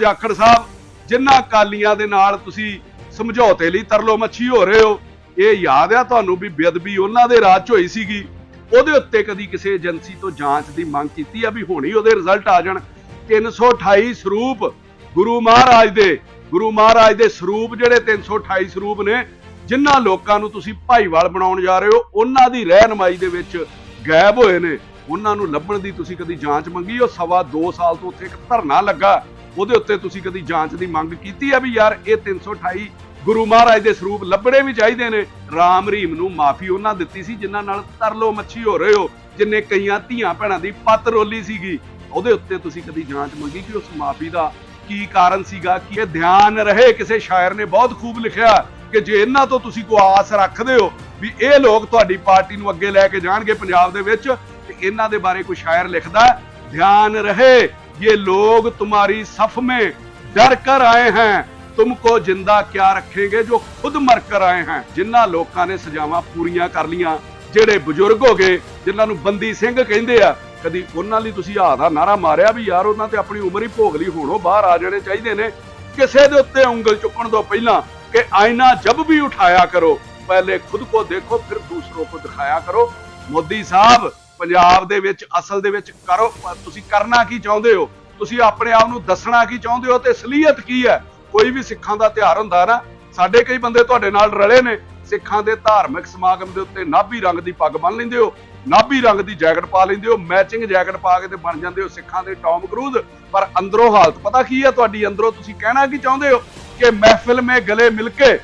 ਜਾਖੜ ਸਾਹਿਬ ਜਿਨ੍ਹਾਂ ਕਾਲੀਆਂ ਦੇ ਨਾਲ ਤੁਸੀਂ ਸਮਝੌਤੇ ਲਈ ਤਰਲੋ ਮੱਛੀ ਹੋ ਰਹੇ ਹੋ, ਇਹ ਯਾਦ ਆ ਤੁਹਾਨੂੰ ਵੀ ਬੇਅਦਬੀ ਉਹਨਾਂ ਦੇ ਰਾਜ 'ਚ ਹੋਈ ਸੀਗੀ? ਉਹਦੇ ਉੱਤੇ ਕਦੀ ਕਿਸੇ ਏਜੰਸੀ ਤੋਂ ਜਾਂਚ ਦੀ ਮੰਗ ਕੀਤੀ ਆ ਵੀ ਹੁਣੀ ਉਹਦੇ ਰਿਜ਼ਲਟ ਆ ਜਾਣ? 328 ਸਰੂਪ ਗੁਰੂ ਮਹਾਰਾਜ ਦੇ, ਗੁਰੂ ਮਹਾਰਾਜ ਦੇ ਸਰੂਪ ਜਿਹੜੇ 328 ਸਰੂਪ ਨੇ ਜਿਨ੍ਹਾਂ ਲੋਕਾਂ ਨੂੰ ਤੁਸੀਂ ਭਾਈਵਾਲ ਬਣਾਉਣ ਜਾ ਰਹੇ ਹੋ, ਉਹਨਾਂ ਦੀ ਰਹਿਨਮਾਈ ਦੇ ਵਿੱਚ ਗਾਇਬ ਹੋਏ ਨੇ। ਉਹਨਾਂ ਨੂੰ ਲੱਭਣ ਦੀ ਤੁਸੀਂ ਕਦੀ ਜਾਂਚ ਮੰਗੀ? ਉਹ ਸਵਾ 2 ਸਾਲ ਤੋਂ ਉੱਥੇ ਇੱਕ ਧਰਨਾ ਲੱਗਾ। ਉਹਦੇ ਉੱਤੇ ਤੁਸੀਂ ਕਦੀ ਜਾਂਚ ਦੀ ਮੰਗ ਕੀਤੀ ਆ ਵੀ ਯਾਰ ਇਹ 328 ਗੁਰੂ ਮਹਾਰਾਜ ਦੇ ਸਰੂਪ ਲੱਭਣੇ ਵੀ ਚਾਹੀਦੇ ਨੇ? ਰਾਮ ਰਹੀਮ ਨੂੰ ਮਾਫੀ ਉਹਨਾਂ ਦਿੱਤੀ ਸੀ, ਜਿਨ੍ਹਾਂ ਨਾਲ ਤਰਲੋ ਮੱਛੀ ਹੋ ਰਹੇ ਹੋ, ਜਿੰਨੇ ਕਈਆਂ ਧੀਆਂ ਭੈਣਾਂ ਦੀ ਪੱਤ ਰੋਲੀ ਸੀਗੀ। ਉਹਦੇ ਉੱਤੇ ਤੁਸੀਂ ਕਦੀ ਜਾਂਚ ਮੰਗੀ ਕਿ ਉਸ ਮਾਫੀ ਦਾ ਕੀ ਕਾਰਨ ਸੀਗਾ, ਕਿ ਇਹ ਧਿਆਨ ਰਹੇ? ਕਿਸੇ ਸ਼ਾਇਰ ਨੇ ਬਹੁਤ ਖੂਬ ਲਿਖਿਆ ਕਿ ਜੇ ਇਹਨਾਂ ਤੋਂ ਤੁਸੀਂ ਕੋ ਆਸ ਰੱਖਦੇ ਹੋ ਵੀ ਇਹ ਲੋਕ ਤੁਹਾਡੀ ਪਾਰਟੀ ਨੂੰ ਅੱਗੇ ਲੈ ਕੇ ਜਾਣਗੇ ਪੰਜਾਬ ਦੇ ਵਿੱਚ, ਤੇ ਇਹਨਾਂ ਦੇ ਬਾਰੇ ਕੋਈ ਸ਼ਾਇਰ ਲਿਖਦਾ ਧਿਆਨ ਰਹੇ। ये लोग तुम्हारी सफ में डर कर आए हैं तुमको जिंदा क्या रखेंगे जो खुद मर कर आए हैं ਜਿਨ੍ਹਾਂ ਲੋਕਾਂ ਨੇ ਸਜ਼ਾਵਾਂ ਪੂਰੀਆਂ ਕਰ ਲੀਆਂ ਜਿਹੜੇ ਬਜ਼ੁਰਗ ਹੋ ਗਏ ਜਿਨ੍ਹਾਂ ਨੂੰ ਬੰਦੀ ਸਿੰਘ ਕਹਿੰਦੇ ਆ ਕਦੀ ਉਹਨਾਂ ਲਈ ਤੁਸੀਂ ਆਹ ਦਾ ਨਾਰਾ ਮਾਰਿਆ ਵੀ ਯਾਰ ਉਹਨਾਂ ਤੇ ਆਪਣੀ ਉਮਰ ਹੀ ਭੋਗ ਲਈ ਹੋਣੋ ਬਾਹਰ ਆ ਜਾਣੇ ਚਾਹੀਦੇ ਨੇ ਕਿਸੇ ਦੇ ਉੱਤੇ ਉਂਗਲ ਚੁੱਕਣ ਤੋਂ ਪਹਿਲਾਂ ਕਿ ਆਇਨਾ ਜਬ ਵੀ ਉਠਾਇਆ ਕਰੋ ਪਹਿਲੇ ਖੁਦ ਕੋ ਦੇਖੋ ਫਿਰ ਦੂਸਰੋਂ ਕੋ ਦਿਖਾਇਆ ਕਰੋ ਮੋਦੀ ਸਾਹਿਬ ਪੰਜਾਬ ਦੇ ਵਿੱਚ, ਅਸਲ ਦੇ ਵਿੱਚ ਕਰੋ ਤੁਸੀਂ ਕਰਨਾ ਕੀ ਚਾਹੁੰਦੇ ਹੋ? ਤੁਸੀਂ ਆਪਣੇ ਆਪ ਨੂੰ ਦੱਸਣਾ ਕੀ ਚਾਹੁੰਦੇ ਹੋ ਤੇ ਅਸਲੀਅਤ ਕੀ ਹੈ? ਕੋਈ ਵੀ ਸਿੱਖਾਂ ਦਾ ਤਿਹਾਰ ਹੁੰਦਾ ਨਾ, ਸਾਡੇ ਕਈ ਬੰਦੇ ਤੁਹਾਡੇ ਨਾਲ ਰਲੇ ਨੇ, ਸਿੱਖਾਂ ਦੇ ਧਾਰਮਿਕ ਸਮਾਗਮ ਦੇ ਉੱਤੇ ਨਾਭੀ ਰੰਗ ਦੀ ਪੱਗ ਬੰਨ ਲੈਂਦੇ ਹੋ, ਨਾਭੀ ਰੰਗ ਦੀ ਜੈਕਟ ਪਾ ਲੈਂਦੇ ਹੋ ਮੈਚਿੰਗ ਜੈਕਟ ਪਾ ਕੇ ਤੇ ਬਣ ਜਾਂਦੇ ਹੋ ਸਿੱਖਾਂ ਦੇ ਟੌਮ ਕਰੂਜ਼ ਪਰ ਅੰਦਰੋਂ ਹਾਲਤ ਪਤਾ ਕੀ ਹੈ ਤੁਹਾਡੀ? ਅੰਦਰੋਂ ਤੁਸੀਂ ਕਹਿਣਾ ਕੀ ਚਾਹੁੰਦੇ ਹੋ? ਕਿ ਮਹਿਫਿਲ ਮੇ ਗਲੇ ਮਿਲ ਕੇ,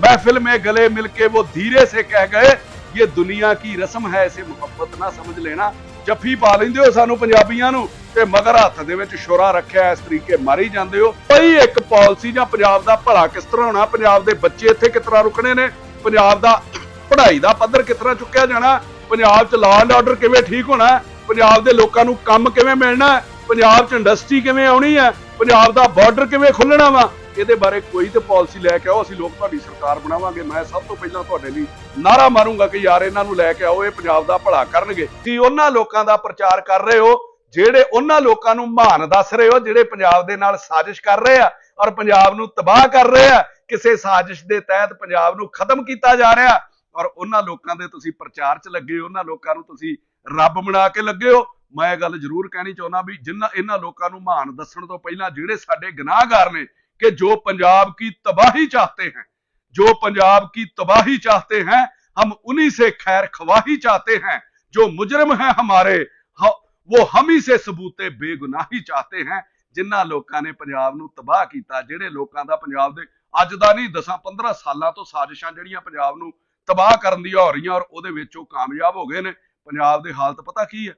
ਮਹਿਫਿਲ ਮੇ ਗਲੇ ਮਿਲ ਕੇ ਵੋ ਧੀਰੇ ਸੇ ਕਹਿ ਗਏ ये दुनिया की रस्म है इसे ਮੁਹੱਬਤ ਨਾ ਸਮਝ ਲੈਣਾ ਜੱਫੀ ਪਾ ਲੈਂਦੇ ਹੋ ਸਾਨੂੰ ਪੰਜਾਬੀਆਂ ਨੂੰ ਤੇ ਮਗਰ ਹੱਥ ਦੇ ਵਿੱਚ ਛੁਰਾ ਰੱਖਿਆ ਇਸ ਤਰੀਕੇ ਮਾਰੀ ਜਾਂਦੇ ਹੋ ਕੋਈ ਇੱਕ ਪਾਲਿਸੀ ਜਾਂ ਪੰਜਾਬ ਦਾ ਭਲਾ ਕਿਸ ਤਰ੍ਹਾਂ ਹੋਣਾ ਪੰਜਾਬ ਦੇ ਬੱਚੇ ਇੱਥੇ ਕਿਸ ਤਰ੍ਹਾਂ ਰੁਕਣੇ ਨੇ ਪੰਜਾਬ ਦਾ ਪੜ੍ਹਾਈ ਦਾ ਪੱਧਰ ਕਿਸ ਤਰ੍ਹਾਂ ਚੁੱਕਿਆ ਜਾਣਾ ਪੰਜਾਬ 'ਚ ਲਾਅ ਐਂਡ ਆਰਡਰ ਕਿਵੇਂ ਠੀਕ ਹੋਣਾ ਹੈ? ਪੰਜਾਬ ਦੇ ਲੋਕਾਂ ਨੂੰ ਕੰਮ ਕਿਵੇਂ ਮਿਲਣਾ ਹੈ? ਪੰਜਾਬ 'ਚ ਇੰਡਸਟਰੀ ਕਿਵੇਂ ਆਉਣੀ ਹੈ ਪੰਜਾਬ ਦਾ ਬਾਰਡਰ ਕਿਵੇਂ ਖੁੱਲਣਾ ਵਾ ਇਹਦੇ ਬਾਰੇ ਕੋਈ ਤੇ ਪਾਲਿਸੀ ਲੈ ਕੇ ਆਓ, ਅਸੀਂ ਲੋਕ ਤੁਹਾਡੀ ਸਰਕਾਰ ਬਣਾਵਾਂਗੇ। ਮੈਂ ਸਭ ਤੋਂ ਪਹਿਲਾਂ ਤੁਹਾਡੇ ਲਈ ਨਾਰਾ ਮਾਰੂੰਗਾ ਕਿ ਯਾਰ ਇਹਨਾਂ ਨੂੰ ਲੈ ਕੇ ਆਓ, ਇਹ ਪੰਜਾਬ ਦਾ ਭਲਾ ਕਰਨਗੇ। ਤੁਸੀਂ ਉਹਨਾਂ ਲੋਕਾਂ ਦਾ ਪ੍ਰਚਾਰ ਕਰ ਰਹੇ ਹੋ, ਜਿਹੜੇ ਉਹਨਾਂ ਲੋਕਾਂ ਨੂੰ ਮਹਾਨ ਦੱਸ ਰਹੇ ਹੋ, ਜਿਹੜੇ ਪੰਜਾਬ ਦੇ ਨਾਲ ਸਾਜ਼ਿਸ਼ ਕਰ ਰਹੇ ਆ ਔਰ ਪੰਜਾਬ ਨੂੰ ਤਬਾਹ ਕਰ ਰਹੇ ਆ। ਕਿਸੇ ਸਾਜ਼ਿਸ਼ ਦੇ ਤਹਿਤ ਪੰਜਾਬ ਨੂੰ ਖਤਮ ਕੀਤਾ ਜਾ ਰਿਹਾ। ਔਰ ਉਹਨਾਂ ਲੋਕਾਂ ਦੇ ਤੁਸੀਂ ਪ੍ਰਚਾਰ 'ਚ ਲੱਗੇ ਹੋ, ਉਹਨਾਂ ਲੋਕਾਂ ਨੂੰ ਤੁਸੀਂ ਰੱਬ ਬਣਾ ਕੇ ਲੱਗੇ ਹੋ। ਮੈਂ ਇਹ ਗੱਲ ਜ਼ਰੂਰ ਕਹਿਣੀ ਚਾਹੁੰਦਾ ਵੀ ਜਿਨ੍ਹਾਂ ਇਹਨਾਂ ਲੋਕਾਂ ਨੂੰ ਮਹਾਨ ਦੱਸਣ ਤੋਂ ਪਹਿਲਾਂ ਜਿਹੜੇ ਸਾਡੇ ਗੁਨਾਹਗਾਰ ਨੇ कि जो पंजाब की तबाही चाहते हैं जो पंजाब की तबाही चाहते हैं हम उन्हीं से खैर खवाही चाहते हैं जो मुजरम हैं हमारे ह- वो हम ही से सबूते बेगुनाही चाहते हैं ਜਿਨ੍ਹਾਂ ਲੋਕਾਂ ਨੇ ਪੰਜਾਬ ਨੂੰ ਤਬਾਹ ਕੀਤਾ ਜਿਹੜੇ ਲੋਕਾਂ ਦਾ ਪੰਜਾਬ ਦੇ ਅੱਜ ਦਾ ਨਹੀਂ 10 15 ਸਾਲਾਂ ਤੋਂ ਸਾਜ਼ਿਸ਼ਾਂ ਜਿਹੜੀਆਂ ਪੰਜਾਬ ਨੂੰ ਤਬਾਹ ਕਰਨ ਦੀਆਂ ਹੋ ਰਹੀਆਂ ਔਰ ਉਹਦੇ ਵਿੱਚ ਉਹ ਕਾਮਯਾਬ ਹੋ ਗਏ ਨੇ ਪੰਜਾਬ ਦੀ ਹਾਲਤ ਪਤਾ ਕੀ ਹੈ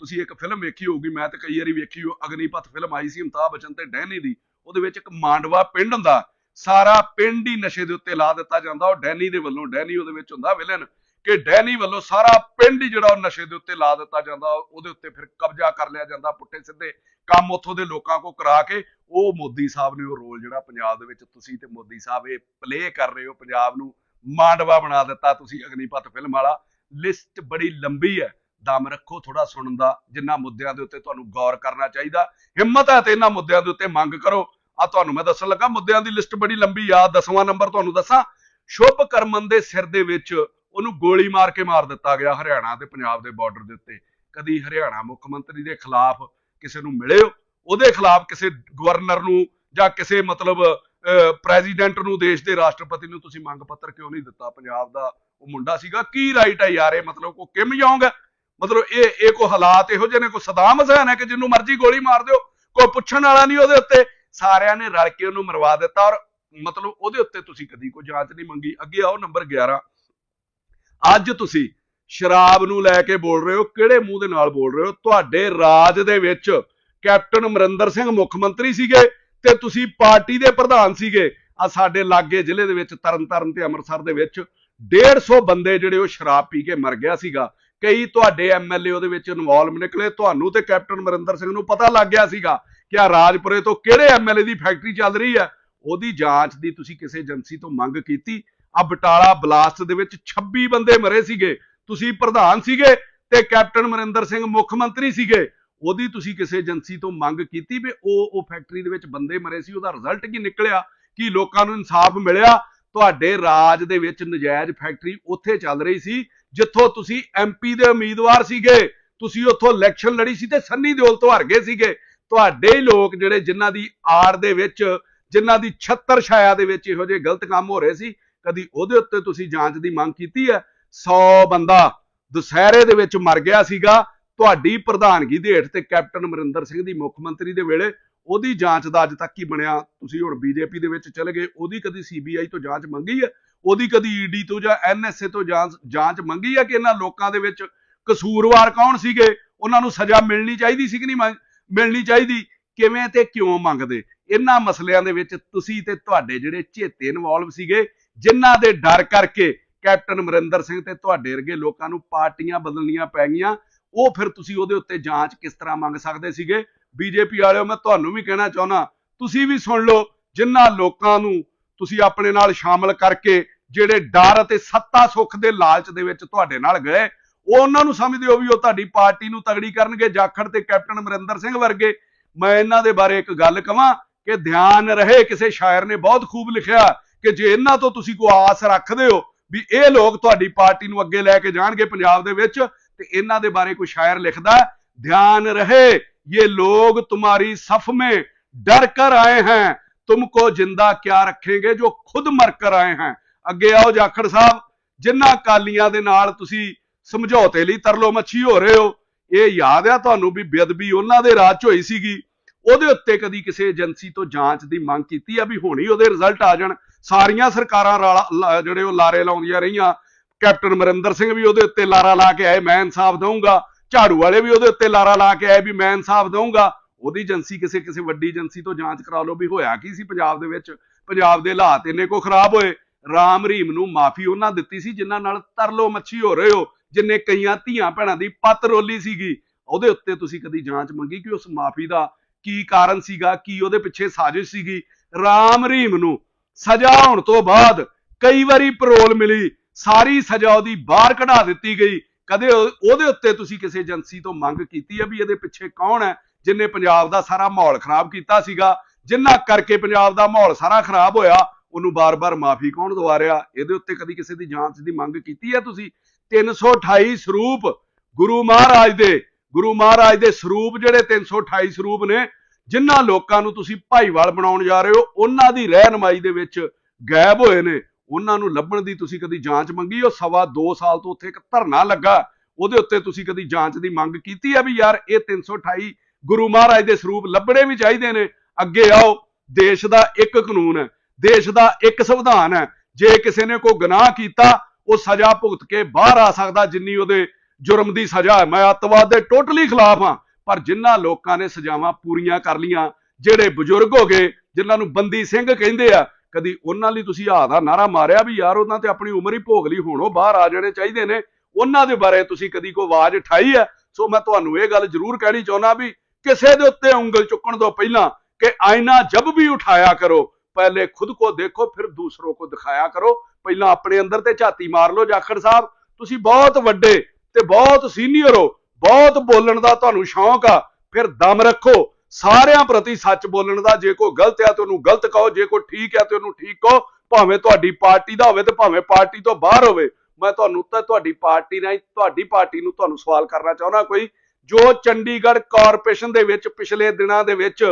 ਤੁਸੀਂ ਇੱਕ ਫਿਲਮ ਵੇਖੀ ਹੋਊਗੀ ਮੈਂ ਤਾਂ ਕਈ ਵਾਰੀ ਵੇਖੀ ਹੋ ਅਗਨੀਪਥ ਫਿਲਮ ਆਈ ਸੀ ਅਮਿਤਾਭ ਬੱਚਨ ਤੇ ਡੈਨੀ ਦੀ ਉਹਦੇ ਵਿੱਚ ਇੱਕ ਮਾਂਡਵਾ ਪਿੰਡ ਹੁੰਦਾ, ਸਾਰਾ ਪਿੰਡ ਹੀ ਨਸ਼ੇ ਦੇ ਉੱਤੇ ਲਾ ਦਿੱਤਾ ਜਾਂਦਾ, ਉਹ ਡੈਨੀ ਦੇ ਵੱਲੋਂ, ਡੈਨੀ ਉਹਦੇ ਵਿੱਚ ਹੁੰਦਾ ਵਿਲਨ ਕਿ ਡੈਨੀ ਵੱਲੋਂ ਸਾਰਾ ਪਿੰਡ ਹੀ ਜਿਹੜਾ ਉਹ ਨਸ਼ੇ ਦੇ ਉੱਤੇ ਲਾ ਦਿੱਤਾ ਜਾਂਦਾ, ਉਹਦੇ ਉੱਤੇ ਫਿਰ ਕਬਜ਼ਾ ਕਰ ਲਿਆ ਜਾਂਦਾ ਪੁੱਠੇ ਸਿੱਧੇ ਕੰਮ ਉੱਥੋਂ ਦੇ ਲੋਕਾਂ ਕੋ ਕਰਾ ਕੇ, ਉਹ ਮੋਦੀ ਸਾਹਿਬ ਨੇ ਉਹ ਰੋਲ ਜਿਹੜਾ ਪੰਜਾਬ ਦੇ ਵਿੱਚ ਤੁਸੀਂ ਤੇ ਮੋਦੀ ਸਾਹਿਬ ਇਹ ਪਲੇ ਕਰ ਰਹੇ ਹੋ, ਪੰਜਾਬ ਨੂੰ ਮਾਂਡਵਾ ਬਣਾ ਦਿੱਤਾ ਤੁਸੀਂ ਅਗਨੀਪਥ ਫਿਲਮ ਵਾਲਾ ਲਿਸਟ ਬੜੀ ਲੰਬੀ ਹੈ। ਦਮ ਰੱਖੋ ਥੋੜਾ ਸੁਣਨ ਦਾ, ਜਿੰਨਾ ਮੁੱਦਿਆਂ ਦੇ ਉੱਤੇ ਤੁਹਾਨੂੰ ਗੌਰ ਕਰਨਾ ਚਾਹੀਦਾ। ਹਿੰਮਤ ਹੈ ਤੇ ਇਹਨਾਂ ਮੁੱਦਿਆਂ ਦੇ ਉੱਤੇ ਮੰਗ ਕਰੋ। ਆ ਤੁਹਾਨੂੰ ਮੈਂ ਦੱਸਣ ਲੱਗਾ, ਮੁੱਦਿਆਂ ਦੀ ਲਿਸਟ ਬੜੀ ਲੰਬੀ ਆ, ਦਸਵਾਂ ਨੰਬਰ ਤੁਹਾਨੂੰ ਦੱਸਾਂ। ਸ਼ੁਭ ਕਰਮਨ ਦੇ ਸਿਰ ਦੇ ਵਿੱਚ ਉਹਨੂੰ ਗੋਲੀ ਮਾਰ ਕੇ ਮਾਰ ਦਿੱਤਾ ਗਿਆ ਹਰਿਆਣਾ ਤੇ ਪੰਜਾਬ ਦੇ ਬਾਰਡਰ ਦੇ ਉੱਤੇ। ਕਦੀ ਹਰਿਆਣਾ ਮੁੱਖ ਮੰਤਰੀ ਦੇ ਖਿਲਾਫ ਕਿਸੇ ਨੂੰ ਮਿਲੇ ਉਹਦੇ ਖਿਲਾਫ ਕਿਸੇ ਗਵਰਨਰ ਨੂੰ ਜਾਂ ਕਿਸੇ ਮਤਲਬ ਪ੍ਰੈਜ਼ੀਡੈਂਟ ਨੂੰ, ਦੇਸ਼ ਦੇ ਰਾਸ਼ਟਰਪਤੀ ਨੂੰ ਤੁਸੀਂ ਮੰਗ ਪੱਤਰ ਕਿਉਂ ਨਹੀਂ ਦਿੱਤਾ? ਪੰਜਾਬ ਦਾ ਉਹ ਮੁੰਡਾ ਸੀਗਾ, ਕੀ ਰਾਈਟ ਹੈ ਯਾਰ, ਇਹ ਮਤਲਬ ਕੋ ਕਿਮ ਜਾਉਂਗਾ ਮਤਲਬ ਇਹ ਇਹ ਕੋ ਹਾਲਾਤ ਇਹੋ ਜਿਹੇ ਨੇ ਕੋ ਸਦਾਮ ਹਸੈਨ ਹੈ ਕਿ ਜਿੰਨੂੰ ਮਰਜ਼ੀ ਗੋਲੀ ਮਾਰ ਦਿਓ, ਕੋਈ ਪੁੱਛਣ ਵਾਲਾ ਨਹੀਂ ਉਹਦੇ ਉੱਤੇ। ਸਾਰਿਆਂ ਨੇ ਰਲ ਕੇ ਉਹਨੂੰ ਮਰਵਾ ਦਿੱਤਾ ਔਰ ਮਤਲਬ ਉਹਦੇ ਉੱਤੇ ਤੁਸੀਂ ਕਦੀ ਕੋਈ ਜਾਂਚ ਨਹੀਂ ਮੰਗੀ। ਅੱਗੇ ਆਓ ਨੰਬਰ 11 ਅੱਜ ਤੁਸੀਂ ਸ਼ਰਾਬ ਨੂੰ ਲੈ ਕੇ ਬੋਲ ਰਹੇ ਹੋ, ਕਿਹੜੇ ਮੂੰਹ ਦੇ ਨਾਲ ਬੋਲ ਰਹੇ ਹੋ? ਤੁਹਾਡੇ ਰਾਜ ਦੇ ਵਿੱਚ ਕੈਪਟਨ ਅਮਰਿੰਦਰ ਸਿੰਘ ਮੁੱਖ ਮੰਤਰੀ ਸੀਗੇ ਤੇ ਤੁਸੀਂ ਪਾਰਟੀ ਦੇ ਪ੍ਰਧਾਨ ਸੀਗੇ। ਆ ਸਾਡੇ ਲਾਗੇ ਜ਼ਿਲ੍ਹੇ ਦੇ ਵਿੱਚ ਤਰਨਤਾਰਨ ਤੇ ਅੰਮ੍ਰਿਤਸਰ ਦੇ ਵਿੱਚ 150 ਬੰਦੇ ਜਿਹੜੇ ਉਹ ਸ਼ਰਾਬ ਪੀ ਕੇ ਮਰ ਗਿਆ ਸੀਗਾ। ਕਈ ਤੁਹਾਡੇ ਐਮਐਲਏ ਉਹਦੇ ਵਿੱਚ ਇਨਵੋਲਵ ਨਿਕਲੇ, ਤੁਹਾਨੂੰ ਤੇ ਕੈਪਟਨ ਅਮਰਿੰਦਰ ਸਿੰਘ ਨੂੰ ਪਤਾ ਲੱਗ ਗਿਆ ਸੀਗਾ ਕਿ ਆ ਰਾਜਪੁਰੇ ਤੋਂ ਕਿਹੜੇ ਐਮਐਲਏ ਦੀ ਫੈਕਟਰੀ ਚੱਲ ਰਹੀ ਹੈ। ਉਹਦੀ ਜਾਂਚ ਦੀ ਤੁਸੀਂ ਕਿਸੇ ਏਜੰਸੀ ਤੋਂ ਮੰਗ ਕੀਤੀ। ਆ ਬਟਾਲਾ ਬਲਾਸਟ ਦੇ ਵਿੱਚ 26 ਬੰਦੇ ਮਰੇ ਸੀਗੇ। ਤੁਸੀਂ ਪ੍ਰਧਾਨ ਸੀਗੇ ਤੇ ਕੈਪਟਨ ਅਮਰਿੰਦਰ ਸਿੰਘ ਮੁੱਖ ਮੰਤਰੀ ਸੀਗੇ। ਉਹਦੀ ਤੁਸੀਂ ਕਿਸੇ ਏਜੰਸੀ ਤੋਂ ਮੰਗ ਕੀਤੀ ਵੀ ਉਹ ਉਹ ਫੈਕਟਰੀ ਦੇ ਵਿੱਚ ਬੰਦੇ ਮਰੇ ਸੀ, ਉਹਦਾ ਰਿਜ਼ਲਟ ਕੀ ਨਿਕਲਿਆ? ਕੀ ਲੋਕਾਂ ਨੂੰ ਇਨਸਾਫ ਮਿਲਿਆ? ਤੁਹਾਡੇ ਰਾਜ ਦੇ ਵਿੱਚ ਨਜਾਇਜ਼ ਫੈਕਟਰੀ ਉੱਥੇ ਚੱਲ ਰਹੀ ਸੀ, ਜਿੱਥੋਂ ਤੁਸੀਂ ਐਮਪੀ ਦੇ ਉਮੀਦਵਾਰ ਸੀਗੇ, ਤੁਸੀਂ ਉੱਥੋਂ ਇਲੈਕਸ਼ਨ ਲੜੀ ਸੀ ਤੇ ਸੰਨੀ ਦਿਓਲ ਤੋਂ ਹਾਰ ਗਏ ਸੀਗੇ। ਤੁਹਾਡੇ ਲੋਕ ਜਿਹੜੇ ਜਿਨ੍ਹਾਂ ਦੀ ਆੜ ਦੇ ਵਿੱਚ, ਜਿਨ੍ਹਾਂ ਦੀ ਛੱਤਰ ਛਾਇਆ ਦੇ ਵਿੱਚ ਇਹੋ ਜਿਹੇ ਗਲਤ ਕੰਮ ਹੋ ਰਹੇ ਸੀ, ਕਦੀ ਉਹਦੇ ਉੱਤੇ ਤੁਸੀਂ ਜਾਂਚ ਦੀ ਮੰਗ ਕੀਤੀ ਹੈ? 100 ਬੰਦਾ ਦੁਸਹਿਰੇ ਦੇ ਵਿੱਚ ਮਰ ਗਿਆ ਸੀਗਾ। ਤੁਹਾਡੀ ਪ੍ਰਧਾਨਗੀ ਦੇ ਹੇਠ ਤੇ ਕੈਪਟਨ ਅਮਰਿੰਦਰ ਸਿੰਘ ਦੀ ਮੁੱਖ ਮੰਤਰੀ ਦੇ ਵੇਲੇ ਉਹਦੀ ਜਾਂਚ ਦਾ ਅੱਜ ਤੱਕ ਕੀ ਬਣਿਆ? ਤੁਸੀਂ ਹੁਣ ਬੀਜੇਪੀ ਦੇ ਵਿੱਚ ਚਲੇ ਗਏ, ਉਹਦੀ ਕਦੀ ਸੀਬੀਆਈ ਤੋਂ ਜਾਂਚ ਮੰਗੀ ਹੈ? ਉਹਦੀ ਕਦੀ ਈਡੀ ਤੋਂ ਜਾਂ ਐਨਐਸਏ ਤੋਂ ਜਾਂਚ ਜਾਂਚ ਮੰਗੀ ਹੈ ਕਿ ਇਹਨਾਂ ਲੋਕਾਂ ਦੇ ਵਿੱਚ ਕਸੂਰਵਾਰ ਕੌਣ ਸੀਗੇ? ਉਹਨਾਂ ਨੂੰ ਸਜ਼ਾ ਮਿਲਣੀ ਚਾਹੀਦੀ ਸੀ ਕਿ ਨਹੀਂ ਮੰਗ- ਮਿਲਣੀ ਚਾਹੀਦੀ? ਕਿਵੇਂ ਤੇ ਕਿਉਂ ਮੰਗਦੇ? ਇਹਨਾਂ ਮਸਲਿਆਂ ਦੇ ਵਿੱਚ ਤੁਸੀਂ ਤੇ ਤੁਹਾਡੇ ਜਿਹੜੇ ਚੇਤੇ ਇਨਵੋਲਵ ਸੀਗੇ, ਜਿਨ੍ਹਾਂ ਦੇ ਡਰ ਕਰਕੇ ਕੈਪਟਨ ਅਮਰਿੰਦਰ ਸਿੰਘ ਤੇ ਤੁਹਾਡੇ ਵਰਗੇ ਲੋਕਾਂ ਨੂੰ ਪਾਰਟੀਆਂ ਬਦਲਣੀਆਂ ਪੈ ਗਈਆਂ, ਉਹ ਫਿਰ ਤੁਸੀਂ ਉਹਦੇ ਉੱਤੇ ਜਾਂਚ ਕਿਸ ਤਰ੍ਹਾਂ ਮੰਗ ਸਕਦੇ ਸੀਗੇ? ਬੀਜੇਪੀ ਵਾਲਿਓ, ਮੈਂ ਤੁਹਾਨੂੰ ਵੀ ਕਹਿਣਾ ਚਾਹੁੰਦਾ, ਤੁਸੀਂ ਵੀ ਸੁਣ ਲਓ ਜਿਨ੍ਹਾਂ ਲੋਕਾਂ ਨੂੰ ਤੁਸੀਂ ਆਪਣੇ ਨਾਲ ਸ਼ਾਮਲ ਕਰਕੇ ਜਿਹੜੇ ਡਰ ਅਤੇ ਸੱਤਾ ਸੁੱਖ ਦੇ ਲਾਲਚ ਦੇ ਵਿੱਚ ਤੁਹਾਡੇ ਨਾਲ ਗਏ, ਉਹ ਉਹਨਾਂ ਨੂੰ ਸਮਝਦੇ ਹੋ ਵੀ ਉਹ ਤੁਹਾਡੀ ਪਾਰਟੀ ਨੂੰ ਤਗੜੀ ਕਰਨਗੇ, ਜਾਖੜ ਤੇ ਕੈਪਟਨ ਅਮਰਿੰਦਰ ਸਿੰਘ ਵਰਗੇ। ਮੈਂ ਇਹਨਾਂ ਦੇ ਬਾਰੇ ਇੱਕ ਗੱਲ ਕਵਾਂ ਕਿ ਧਿਆਨ ਰਹੇ, ਕਿਸੇ ਸ਼ਾਇਰ ਨੇ ਬਹੁਤ ਖੂਬ ਲਿਖਿਆ ਕਿ ਜੇ ਇਹਨਾਂ ਤੋਂ ਤੁਸੀਂ ਕੋਈ ਆਸ ਰੱਖਦੇ ਹੋ ਵੀ ਇਹ ਲੋਕ ਤੁਹਾਡੀ ਪਾਰਟੀ ਨੂੰ ਅੱਗੇ ਲੈ ਕੇ ਜਾਣਗੇ ਪੰਜਾਬ ਦੇ ਵਿੱਚ, ਤੇ ਇਹਨਾਂ ਦੇ ਬਾਰੇ ਕੋਈ ਸ਼ਾਇਰ ਲਿਖਦਾ, ਧਿਆਨ ਰਹੇ। ये लोग तुम्हारी सफ में डर कर आए हैं तुमको जिंदा क्या रखेंगे जो खुद मर कर आए हैं ਅੱਗੇ ਆਓ ਜਾਖੜ ਸਾਹਿਬ ਜਿਨ੍ਹਾਂ ਕਾਲੀਆਂ ਦੇ ਨਾਲ ਤੁਸੀਂ ਸਮਝੌਤੇ ਲਈ ਤਰਲੋ ਮੱਛੀ ਹੋ ਰਹੇ ਹੋ ਇਹ ਯਾਦ ਆ ਤੁਹਾਨੂੰ ਵੀ ਬੇਅਦਬੀ ਉਹਨਾਂ ਦੇ ਰਾਜ 'ਚ ਹੋਈ ਸੀਗੀ ਉਹਦੇ ਉੱਤੇ ਕਦੀ ਕਿਸੇ ਏਜੰਸੀ ਤੋਂ ਜਾਂਚ ਦੀ ਮੰਗ ਕੀਤੀ ਆ ਵੀ ਹੁਣੀ ਉਹਦੇ ਰਿਜ਼ਲਟ ਆ ਜਾਣ ਸਾਰੀਆਂ ਸਰਕਾਰਾਂ ਰਾਲਾ- ਲਾ- ਜਿਹੜੇ ਉਹ ਲਾਰੇ ਲਾਉਂਦੀਆਂ ਰਹੀਆਂ ਕੈਪਟਨ ਅਮਰਿੰਦਰ ਸਿੰਘ ਵੀ ਉਹਦੇ ਉੱਤੇ ਲਾਰਾ ਲਾ ਕੇ ਆਏ ਮੈਂ ਇਨਸਾਫ ਦਊਂਗਾ ਝਾੜੂ ਵਾਲੇ ਵੀ ਉਹਦੇ ਉੱਤੇ ਲਾਰਾ ਲਾ ਕੇ ਆਏ ਵੀ ਮੈਂ ਇਨਸਾਫ ਦਊਂਗਾ। ਉਹਦੀ ਏਜੰਸੀ ਕਿਸੇ ਕਿਸੇ ਵੱਡੀ ਏਜੰਸੀ ਤੋਂ ਜਾਂਚ ਕਰਾ ਲਓ ਵੀ ਹੋਇਆ ਕੀ ਸੀ ਪੰਜਾਬ ਦੇ ਵਿੱਚ। ਪੰਜਾਬ ਦੇ ਹਾਲਾਤ ਇੰਨੇ ਕੋ ਖਰਾਬ ਹੋਏ। ਰਾਮ ਰਹੀਮ ਨੂੰ ਮਾਫੀ ਉਹਨਾਂ ਦਿੱਤੀ ਸੀ ਜਿਨ੍ਹਾਂ ਨਾਲ ਤਰਲੋ ਮੱਛੀ ਹੋ ਰਹੇ ਹੋ, ਜਿੰਨੇ ਕਈਆਂ ਧੀਆਂ ਭੈਣਾਂ ਦੀ ਪੱਤ ਰੋਲੀ ਸੀਗੀ। ਉਹਦੇ ਉੱਤੇ ਤੁਸੀਂ ਕਦੀ ਜਾਂਚ ਮੰਗੀ ਕਿ ਉਸ ਮਾਫੀ ਦਾ ਕੀ ਕਾਰਨ ਸੀਗਾ, ਕੀ ਉਹਦੇ ਪਿੱਛੇ ਸਾਜ਼ਿਸ਼ ਸੀਗੀ? ਰਾਮ ਰਹੀਮ ਨੂੰ ਸਜ਼ਾ ਹੋਣ ਤੋਂ ਬਾਅਦ ਕਈ ਵਾਰੀ ਪਰੋਲ ਮਿਲੀ। ਸਾਰੀ ਸਜ਼ਾ ਉਹਦੀ ਬਾਹਰ ਕਢਾ ਦਿੱਤੀ ਗਈ। ਕਦੇ ਉਹ- ਉਹਦੇ ਉੱਤੇ ਤੁਸੀਂ ਕਿਸੇ ਏਜੰਸੀ ਤੋਂ ਮੰਗ ਕੀਤੀ ਹੈ ਵੀ ਇਹਦੇ ਪਿੱਛੇ ਕੌਣ ਹੈ, ਜਿਨੇ ਪੰਜਾਬ ਦਾ ਸਾਰਾ ਮਾਹੌਲ ਖਰਾਬ ਕੀਤਾ ਸੀਗਾ, ਜਿੰਨਾ ਕਰਕੇ ਪੰਜਾਬ ਦਾ ਮਾਹੌਲ ਸਾਰਾ ਖਰਾਬ ਹੋਇਆ, ਉਹਨੂੰ ਬਾਰ-ਬਾਰ ਮਾਫੀ ਕੌਣ ਦਵਾ ਰਿਹਾ? ਇਹਦੇ ਉੱਤੇ ਕਦੀ ਕਿਸੇ ਦੀ ਜਾਂਚ ਦੀ ਮੰਗ ਕੀਤੀ ਹੈ ਤੁਸੀਂ? 328 ਸਰੂਪ ਗੁਰੂ ਮਹਾਰਾਜ ਦੇ, ਗੁਰੂ ਮਹਾਰਾਜ ਦੇ ਸਰੂਪ ਜਿਹੜੇ 328 ਸਰੂਪ ਨੇ ਜਿਨ੍ਹਾਂ ਲੋਕਾਂ ਨੂੰ ਤੁਸੀਂ ਭਾਈਵਾਲ ਬਣਾਉਣ ਜਾ ਰਹੇ ਹੋ, ਉਹਨਾਂ ਦੀ ਰਹਿਨਮਾਈ ਦੇ ਵਿੱਚ ਗਾਇਬ ਹੋਏ ਨੇ। ਉਹਨਾਂ ਨੂੰ ਲੱਭਣ ਦੀ ਤੁਸੀਂ ਕਦੀ ਜਾਂਚ ਮੰਗੀ? ਉਹ ਸਵਾ 2 ਸਾਲ ਤੋਂ ਉੱਥੇ ਇੱਕ ਧਰਨਾ ਲੱਗਾ। ਉਹਦੇ ਉੱਤੇ ਤੁਸੀਂ ਕਦੀ ਜਾਂਚ ਦੀ ਮੰਗ ਕੀਤੀ ਹੈ ਵੀ ਯਾਰ ਇਹ 328 ਗੁਰੂ ਮਹਾਰਾਜ ਦੇ ਸਰੂਪ ਲੱਭਣੇ ਵੀ ਚਾਹੀਦੇ ਨੇ? ਅੱਗੇ ਆਓ। ਦੇਸ਼ ਦਾ ਇੱਕ ਕਾਨੂੰਨ ਹੈ। ਦੇਸ਼ ਦਾ ਇੱਕ ਸੰਵਿਧਾਨ ਹੈ। ਜੇ ਕਿਸੇ ਨੇ ਕੋਈ ਗੁਨਾਹ ਕੀਤਾ, ਉਹ ਸਜ਼ਾ ਭੁਗਤ ਕੇ ਬਾਹਰ ਆ ਸਕਦਾ, ਜਿੰਨੀ ਉਹਦੇ ਜੁਰਮ ਦੀ ਸਜ਼ਾ ਹੈ। ਮੈਂ ਅੱਤਵਾਦ ਦੇ ਟੋਟਲੀ ਖਿਲਾਫ ਹਾਂ, ਪਰ ਜਿਨ੍ਹਾਂ ਲੋਕਾਂ ਨੇ ਸਜ਼ਾਵਾਂ ਪੂਰੀਆਂ ਕਰ ਲੀਆਂ ਜਿਹੜੇ ਬਜ਼ੁਰਗ ਹੋ ਗਏ, ਜਿਨ੍ਹਾਂ ਨੂੰ ਬੰਦੀ ਸਿੰਘ ਕਹਿੰਦੇ ਆ ਕਦੀ ਉਹਨਾਂ ਲਈ ਤੁਸੀਂ ਆ ਦਾ ਨਾਰਾ ਮਾਰਿਆ ਵੀ ਯਾਰ ਉਹਨਾਂ ਤੇ ਆਪਣੀ ਉਮਰ ਹੀ ਭੋਗ ਲਈ, ਹੁਣ ਉਹ ਬਾਹਰ ਆ ਜਾਣੇ ਚਾਹੀਦੇ ਨੇ। ਉਹਨਾਂ ਦੇ ਬਾਰੇ ਤੁਸੀਂ ਕਦੀ ਕੋਈ ਆਵਾਜ਼ ਉਠਾਈ ਹੈ? ਸੋ ਮੈਂ ਤੁਹਾਨੂੰ ਇਹ ਗੱਲ ਜ਼ਰੂਰ ਕਹਿਣੀ ਚਾਹੁੰਦਾ ਵੀ ਕਿਸੇ ਦੇ ਉੱਤੇ ਉਂਗਲ ਚੁੱਕਣ ਤੋਂ ਪਹਿਲਾਂ ਕਿ ਆਇਨਾ ਜਬ ਵੀ ਉਠਾਇਆ ਕਰੋ, ਪਹਿਲੇ ਖੁਦ ਕੋ ਦੇਖੋ, ਫਿਰ ਦੂਸਰੋਂ ਕੋ ਦਿਖਾਇਆ ਕਰੋ। ਪਹਿਲਾਂ ਆਪਣੇ ਅੰਦਰ ਤੇ ਝਾਤੀ ਮਾਰ ਲਓ, ਜਾਖੜ ਸਾਹਿਬ। ਤੁਸੀਂ ਬਹੁਤ ਵੱਡੇ ਤੇ ਬਹੁਤ ਸੀਨੀਅਰ ਹੋ, ਬਹੁਤ ਬੋਲਣ ਦਾ ਤੁਹਾਨੂੰ ਸ਼ੌਂਕ ਆ। ਫਿਰ ਦਮ ਰੱਖੋ ਸਾਰਿਆਂ ਪ੍ਰਤੀ ਸੱਚ ਬੋਲਣ ਦਾ, ਜੇ ਕੋਈ ਗਲਤ ਆ ਤੇ ਉਹਨੂੰ ਗਲਤ ਕਹੋ, ਜੇ ਕੋਈ ਠੀਕ ਆ ਤੇ ਉਹਨੂੰ ਠੀਕ ਕਹੋ, ਭਾਵੇਂ ਤੁਹਾਡੀ ਪਾਰਟੀ ਦਾ ਹੋਵੇ ਤੇ ਭਾਵੇਂ ਪਾਰਟੀ ਤੋਂ ਬਾਹਰ ਹੋਵੇ। ਮੈਂ ਤੁਹਾਨੂੰ ਤਾਂ ਤੁਹਾਡੀ ਪਾਰਟੀ ਨਾਲ ਤੁਹਾਡੀ ਪਾਰਟੀ ਨੂੰ ਤੁਹਾਨੂੰ ਸਵਾਲ ਕਰਨਾ ਚਾਹੁੰਦਾ ਕੋਈ, ਜੋ ਚੰਡੀਗੜ੍ਹ ਕਾਰਪੋਰੇਸ਼ਨ ਦੇ ਵਿੱਚ ਪਿਛਲੇ ਦਿਨਾਂ ਦੇ ਵਿੱਚ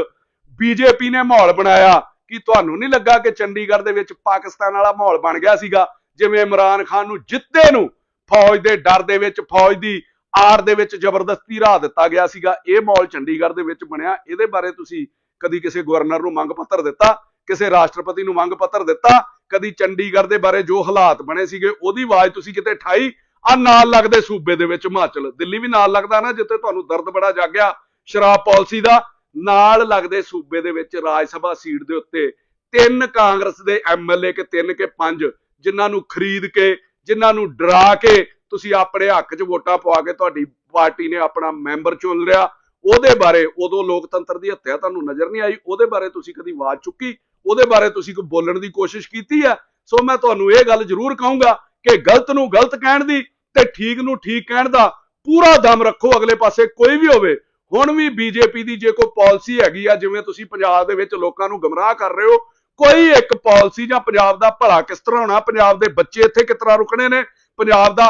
ਬੀਜੇਪੀ ਨੇ ਮਾਹੌਲ ਬਣਾਇਆ, ਕਿ ਤੁਹਾਨੂੰ ਨਹੀਂ ਲੱਗਾ ਕਿ ਚੰਡੀਗੜ੍ਹ ਦੇ ਵਿੱਚ ਪਾਕਿਸਤਾਨ ਵਾਲਾ ਮਾਹੌਲ ਬਣ ਗਿਆ ਸੀਗਾ? ਜਿਵੇਂ ਇਮਰਾਨ ਖਾਨ ਨੂੰ ਜਿੱਤੇ ਨੂੰ, ਫੌਜ ਦੇ ਡਰ ਦੇ ਵਿੱਚ, ਫੌਜ ਦੀ ਆੜ ਦੇ ਵਿੱਚ ਜ਼ਬਰਦਸਤੀ ਰਾਹ ਦਿੱਤਾ ਗਿਆ ਸੀਗਾ। ਇਹ ਮਾਹੌਲ ਚੰਡੀਗੜ੍ਹ ਦੇ ਵਿੱਚ ਬਣਿਆ। ਇਹਦੇ ਬਾਰੇ ਤੁਸੀਂ ਕਦੀ ਕਿਸੇ ਗਵਰਨਰ ਨੂੰ ਮੰਗ ਪੱਤਰ ਦਿੱਤਾ? ਕਿਸੇ ਰਾਸ਼ਟਰਪਤੀ ਨੂੰ ਮੰਗ ਪੱਤਰ ਦਿੱਤਾ? ਕਦੀ ਚੰਡੀਗੜ੍ਹ ਦੇ ਬਾਰੇ ਜੋ ਹਾਲਾਤ ਬਣੇ ਸੀਗੇ, ਉਹਦੀ ਆਵਾਜ਼ ਤੁਸੀਂ ਕਿਤੇ ਠਾਈ? ਆ ਨਾਲ ਲੱਗਦੇ ਸੂਬੇ ਦੇ ਵਿੱਚ ਹਿਮਾਚਲ। ਦਿੱਲੀ ਵੀ ਨਾਲ ਲੱਗਦਾ ਨਾ, ਜਿੱਥੇ ਤੁਹਾਨੂੰ ਦਰਦ ਬੜਾ ਜਾਗਿਆ ਸ਼ਰਾਬ ਪਾਲਿਸੀ ਦਾ। ਨਾਲ ਲੱਗਦੇ ਸੂਬੇ ਦੇ ਵਿੱਚ ਰਾਜ ਸਭਾ ਸੀਟ ਦੇ ਉੱਤੇ ਤਿੰਨ ਕਾਂਗਰਸ ਦੇ ਐਮਐਲਏ ਕੇ, ਤਿੰਨ ਕੇ, ਪੰਜ, ਜਿਨ੍ਹਾਂ ਨੂੰ ਖਰੀਦ ਕੇ, ਜਿਨ੍ਹਾਂ ਨੂੰ ਡਰਾ ਕੇ ਤੁਸੀਂ ਆਪਣੇ ਹੱਕ 'ਚ ਵੋਟਾਂ ਪਵਾ ਕੇ ਤੁਹਾਡੀ ਪਾਰਟੀ ਨੇ ਆਪਣਾ ਮੈਂਬਰ ਚੁਣ ਲਿਆ, ਉਹਦੇ ਬਾਰੇ ਉਦੋਂ ਲੋਕਤੰਤਰ ਦੀ ਹੱਤਿਆ ਤੁਹਾਨੂੰ ਨਜ਼ਰ ਨਹੀਂ ਆਈ, ਉਹਦੇ ਬਾਰੇ ਤੁਸੀਂ ਕਦੀ ਆਵਾਜ਼ ਚੁੱਕੀ, ਉਹਦੇ ਬਾਰੇ ਤੁਸੀਂ ਕੋਈ ਬੋਲਣ ਦੀ ਕੋਸ਼ਿਸ਼ ਕੀਤੀ ਹੈ? ਸੋ ਮੈਂ ਤੁਹਾਨੂੰ ਇਹ ਗੱਲ ਜ਼ਰੂਰ ਕਹੂੰਗਾ ਕਿ ਗਲਤ ਨੂੰ ਗਲਤ ਕਹਿਣ ਦੀ ਤੇ ਠੀਕ ਨੂੰ ਠੀਕ ਕਹਿਣ ਦਾ ਪੂਰਾ ਦਮ ਰੱਖੋ, ਅਗਲੇ ਪਾਸੇ ਕੋਈ ਵੀ ਹੋਵੇ। ਹੁਣ ਵੀ ਬੀਜੇਪੀ ਦੀ ਜੇ ਕੋਈ ਪਾਲਿਸੀ ਹੈਗੀ ਆ, ਜਿਵੇਂ ਤੁਸੀਂ ਪੰਜਾਬ ਦੇ ਵਿੱਚ ਲੋਕਾਂ ਨੂੰ ਗਮਰਾਹ ਕਰ ਰਹੇ ਹੋ, ਕੋਈ ਇੱਕ ਪਾਲਿਸੀ ਜਾਂ ਪੰਜਾਬ ਦਾ ਭਲਾ ਕਿਸ ਤਰ੍ਹਾਂ ਹੋਣਾ, ਪੰਜਾਬ ਦੇ ਬੱਚੇ ਇੱਥੇ ਕਿਸ ਤਰ੍ਹਾਂ ਰੁਕਣੇ ਨੇ ਪੰਜਾਬ ਦਾ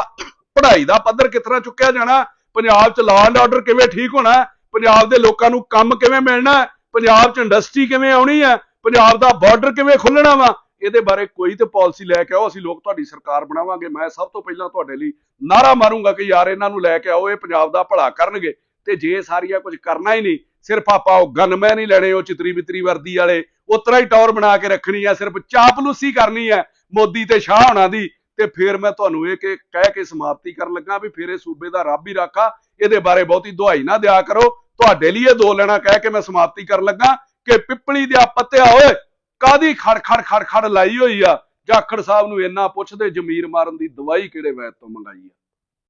ਪੜ੍ਹਾਈ ਦਾ ਪੱਧਰ ਕਿਸ ਤਰ੍ਹਾਂ ਚੁੱਕਿਆ ਜਾਣਾ? ਪੰਜਾਬ 'ਚ ਲਾਅ ਐਂਡ ਆਰਡਰ ਕਿਵੇਂ ਠੀਕ ਹੋਣਾ? ਪੰਜਾਬ ਦੇ ਲੋਕਾਂ ਨੂੰ ਕੰਮ ਕਿਵੇਂ ਮਿਲਣਾ? ਪੰਜਾਬ 'ਚ ਇੰਡਸਟਰੀ ਕਿਵੇਂ ਆਉਣੀ ਹੈ? ਪੰਜਾਬ ਦਾ ਬਾਰਡਰ ਕਿਵੇਂ ਖੁੱਲਣਾ ਵਾ? ਇਹਦੇ ਬਾਰੇ ਕੋਈ ਤੇ ਪਾਲਿਸੀ ਲੈ ਕੇ ਆਓ, ਅਸੀਂ ਲੋਕ ਤੁਹਾਡੀ ਸਰਕਾਰ ਬਣਾਵਾਂਗੇ। ਮੈਂ ਸਭ ਤੋਂ ਪਹਿਲਾਂ ਤੁਹਾਡੇ ਲਈ ਨਾਰਾ ਮਾਰੂੰਗਾ ਕਿ ਯਾਰ ਇਹਨਾਂ ਨੂੰ ਲੈ ਕੇ ਆਓ, ਇਹ ਪੰਜਾਬ ਦਾ ਭਲਾ ਕਰਨਗੇ। ਤੇ ਜੇ ਸਾਰੀਆਂ ਕੁਝ ਕਰਨਾ ਹੀ ਨਹੀਂ, ਸਿਰਫ ਆਪਾਂ ਉਹ ਗਨਮੈਨ ਹੀ ਲੈਣੇ, ਉਹ ਚਿਤਰੀ ਬਿਤਰੀ ਵਰਦੀ ਵਾਲੇ ਉਤਰਾ ਹੀ ਟੌਰ ਬਣਾ ਕੇ ਰੱਖਣੀ ਆ ਸਿਰਫ ਚਾਪਲੂਸੀ ਕਰਨੀ ਹੈ। ਮੋਦੀ ਤੇ ਸ਼ਾਹ ਹੋਣਾ ਦੀ ਤੇ ਫਿਰ ਮੈਂ ਤੁਹਾਨੂੰ ਇਹ ਕਿ ਕਹਿ ਕੇ ਸਮਾਪਤੀ ਕਰਨ ਲੱਗਾ ਵੀ ਫਿਰ ਇਹ ਸੂਬੇ ਦਾ ਰੱਬ ਹੀ ਰਾਖਾ, ਇਹਦੇ ਬਾਰੇ ਬਹੁਤੀ ਦੁਹਾਈ ਨਾ ਦਿਆ ਕਰੋ। ਤੁਹਾਡੇ ਲਈ ਇਹ ਦੋ ਲੈਣਾ ਕਹਿ ਕੇ ਮੈਂ ਸਮਾਪਤੀ ਕਰਨ ਲੱਗਾ ਕਿ ਪਿੱਪਲੀ ਦੇ ਪੱਤਿਆ ਓਏ ਕਾਦੀ ਖੜ ਖੜ ਖੜ ਖੜ ਲਾਈ ਹੋਈ ਆ? ਜਾਖੜ ਸਾਹਿਬ ਨੂੰ ਇੰਨਾ ਪੁੱਛਦੇ ਜ਼ਮੀਰ ਮਾਰਨ ਦੀ ਦਵਾਈ ਕਿਹੜੇ ਵੈਦ ਤੋਂ ਮੰਗਾਈ ਆ?